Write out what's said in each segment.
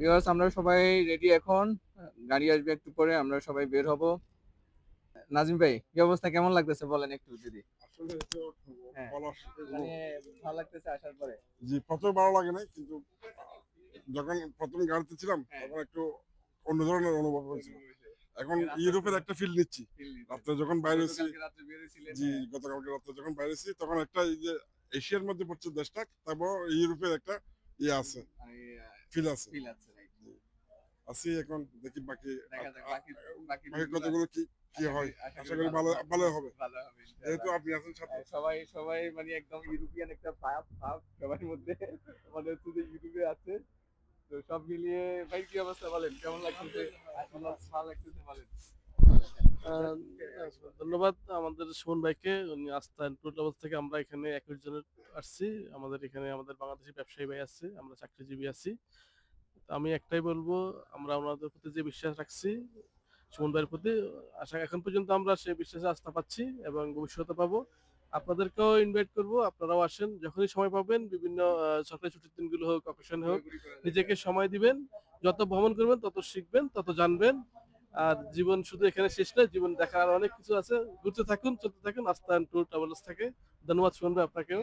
Viewers আমরা সবাই ready এখন। গাড়ি আসবে একটু পরে আমরা সবাই বের হব। নাজিম ভাই কি অবস্থা? কেমন লাগতেছে বলেন একটু যদি। তো হ্যাঁ। মানে ভালো লাগতেছে আসার পরে। জি প্রথমে ভালো লাগে নাই কিন্তু যখন প্রথম গাড়িতে ছিলাম হ্যাঁ। তখন একটু অন্য ধরনের অনুভব হয়েছিল। এখন ইউরোপের একটা ফিল নিচ্ছি। রাত্রে যখন বাইরে জি হ্যাঁ। গতকালকে রাত্রে যখন বাইরে তখন একটা এই যে এশিয়ার মধ্যে পড়ছে দেশটা তারপর ইউরোপের একটা ইয়ে আছে। মানে, ফিল আছে। feel আছে, এখন দেখি বাকি কতগুলো কি কি হয়? আশা করি ভালো ভালো হবে। ভালো হবে যেহেতু আপনি আছেন সাথে হ্যাঁ, সবাই সবাই মানে একদম ইউরোপিয়ান একটা ভাব ভাব সবার মধ্যে। মানে যে ইউরোপে আছে। তো সব মিলিয়ে ভাই কি অবস্থা বলেন? কেমন আসলে ভালো লাগতেছে বলেন। ধন্যবাদ আমাদের সুমন ভাইকে। উনি আস্থান ট্যুর ট্রাভেলস থেকে আমরা এখানে একুশ জনের আসছি আমাদের এখানে আমাদের বাংলাদেশি ব্যবসায়ী ভাই আছে। আমরা চাকরিজীবী আছি। আমি একটাই বলব, আমরা ওনাদের প্রতি যে বিশ্বাস রাখছি, সুমন ভাইয়ের প্রতি, আশা এখন পর্যন্ত আমরা সেই বিশ্বাসে আস্থা পাচ্ছি এবং ভবিষ্যতে পাবো। আপনাদেরকেও ইনভাইট করব, আপনারাও আসেন, যখনই সময় পাবেন, বিভিন্ন সরকারি ছুটির দিনগুলো হোক অকেশন হোক, নিজেকে সময় দিবেন, যত ভ্রমণ করবেন, তত শিখবেন, তত জানবেন। আর জীবন শুধু এখানে শেষ নয়, জীবন দেখার অনেক কিছু আছে। ঘুরতে থাকুন, চলতে থাকুন আস্তান ট্যুর ট্রাভেলস থেকে। ধন্যবাদ শুনবে আপনাকেও।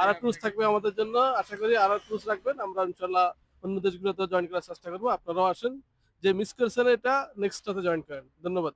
আর ট্যুরস থাকবে আমাদের জন্য, আশা করি আর ট্যুরস রাখবেন, আমরা ইনশাল্লাহ অন্য দেশগুলোতে জয়েন করার চেষ্টা করবো আপনারাও আসেন যে মিস করেছেন এটা নেক্সটটাতে জয়েন করেন ধন্যবাদ